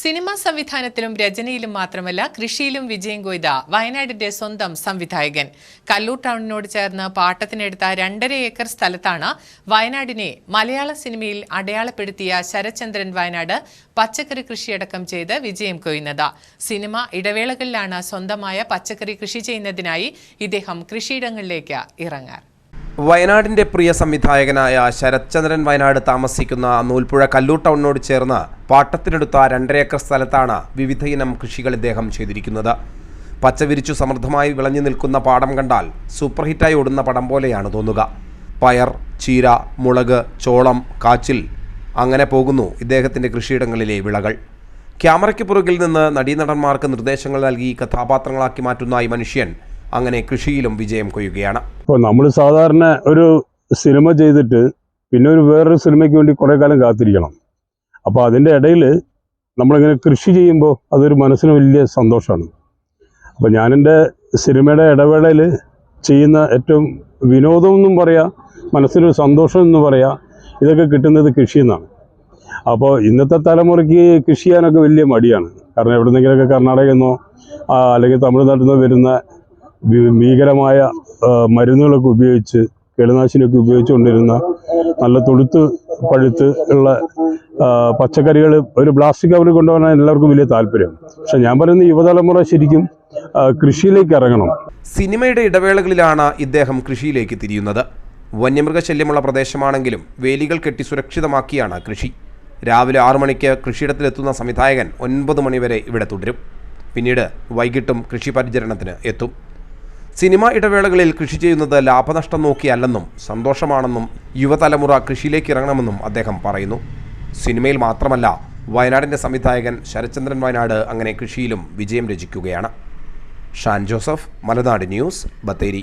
Cinema സംവിധാനത്തിലും രചനയിലും മാത്രമല്ല കൃഷിയിലും വിജയം കൊയ്ത വയനാടിന്റെ സ്വന്തം സംവിധായകൻ. കല്ലൂർ ടൗണിനോട് ചേർന്ന് പാട്ടത്തിനെടുത്ത രണ്ടര ഏക്കർ സ്ഥലത്താണ് വയനാടിനെ മലയാള സിനിമയിൽ അടയാളപ്പെടുത്തിയ ശരചന്ദ്രൻ വയനാട് പച്ചക്കറി കൃഷിയടക്കം ചെയ്ത് വിജയം കൊയ്യുന്നത്. സിനിമ ഇടവേളകളിലാണ് സ്വന്തമായ പച്ചക്കറി കൃഷി ചെയ്യുന്നതിനായി ഇദ്ദേഹം കൃഷിയിടങ്ങളിലേക്ക് ഇറങ്ങാർ വയനാടിന്റെ പ്രിയ സംവിധായകനായ ശരത്ചന്ദ്രൻ വയനാട് താമസിക്കുന്ന നൂൽപ്പുഴ കല്ലൂർ ടൗണിനോട് ചേർന്ന് പാട്ടത്തിനെടുത്ത രണ്ടര ഏക്കർ സ്ഥലത്താണ് വിവിധ ഇനം കൃഷികൾ ഇദ്ദേഹം ചെയ്തിരിക്കുന്നത്. പച്ചവിരിച്ചു സമൃദ്ധമായി വിളഞ്ഞു നിൽക്കുന്ന പാടം കണ്ടാൽ സൂപ്പർഹിറ്റായി ഓടുന്ന പടം പോലെയാണ് തോന്നുക. പയർ ചീര മുളക് ചോളം കാച്ചിൽ അങ്ങനെ പോകുന്നു ഇദ്ദേഹത്തിന്റെ കൃഷിയിടങ്ങളിലെ വിളകൾ. ക്യാമറയ്ക്ക് പുറകിൽ നിന്ന് നടീനടന്മാർക്ക് നിർദ്ദേശങ്ങൾ നൽകി കഥാപാത്രങ്ങളാക്കി മാറ്റുന്ന ഈ മനുഷ്യൻ അങ്ങനെ കൃഷിയിലും വിജയം കൊയ്യുകയാണ്. ഇപ്പോൾ നമ്മൾ സാധാരണ ഒരു സിനിമ ചെയ്തിട്ട് പിന്നെ ഒരു വേറൊരു സിനിമയ്ക്ക് വേണ്ടി കുറേ കാലം കാത്തിരിക്കണം. അപ്പോൾ അതിന്റെ ഇടയിൽ നമ്മളിങ്ങനെ കൃഷി ചെയ്യുമ്പോൾ അതൊരു മനസ്സിന് വലിയ സന്തോഷമാണ്. അപ്പോൾ ഞാനെന്റെ സിനിമയുടെ ഇടവേളയിൽ ചെയ്യുന്ന ഏറ്റവും വിനോദം എന്നും പറയാം മനസ്സിനൊരു സന്തോഷം എന്ന് പറയാം ഇതൊക്കെ കിട്ടുന്നത് കൃഷിയിൽ നിന്നാണ് അപ്പോൾ ഇന്നത്തെ തലമുറയ്ക്ക് കൃഷി ചെയ്യാനൊക്കെ വലിയ മടിയാണ്. കാരണം എവിടെന്നെങ്കിലുമൊക്കെ കർണാടകയിൽ നിന്നോ അല്ലെങ്കിൽ തമിഴ്നാട്ടിൽ നിന്നോ വരുന്ന ഭീകരമായ മരുന്നുകളൊക്കെ ഉപയോഗിച്ച് കീടനാശിനിയൊക്കെ ഉപയോഗിച്ചുകൊണ്ടിരുന്ന നല്ല തൊഴുത്ത് പഴുത്ത് ഉള്ള പച്ചക്കറികൾ ഒരു പ്ലാസ്റ്റിക് കവറിൽ കൊണ്ടുപോകാൻ എല്ലാവർക്കും വലിയ താല്പര്യം. പക്ഷെ ഞാൻ പറയുന്ന യുവതലമുറ ശരിക്കും കൃഷിയിലേക്ക് ഇറങ്ങണം. സിനിമയുടെ ഇടവേളകളിലാണ് ഇദ്ദേഹം കൃഷിയിലേക്ക് തിരിയുന്നത്. വന്യമൃഗശല്യമുള്ള പ്രദേശമാണെങ്കിലും വേലികൾ കെട്ടി സുരക്ഷിതമാക്കിയാണ് കൃഷി. രാവിലെ ആറു മണിക്ക് കൃഷിയിടത്തിലെത്തുന്ന സംവിധായകൻ ഒൻപത് മണിവരെ ഇവിടെ തുടരും. പിന്നീട് വൈകിട്ടും കൃഷി പരിചരണത്തിന് എത്തും. സിനിമ ഇടവേളകളിൽ കൃഷി ചെയ്യുന്നത് ലാഭനഷ്ടം നോക്കിയല്ലെന്നും സന്തോഷമാണെന്നും യുവതലമുറ കൃഷിയിലേക്ക് ഇറങ്ങണമെന്നും അദ്ദേഹം പറയുന്നു. സിനിമയിൽ മാത്രമല്ല വയനാടിന്റെ സംവിധായകൻ ശരചന്ദ്രൻ വയനാട് അങ്ങനെ കൃഷിയിലും വിജയം രചിക്കുകയാണ്. Shan Joseph Malanad news Bathery.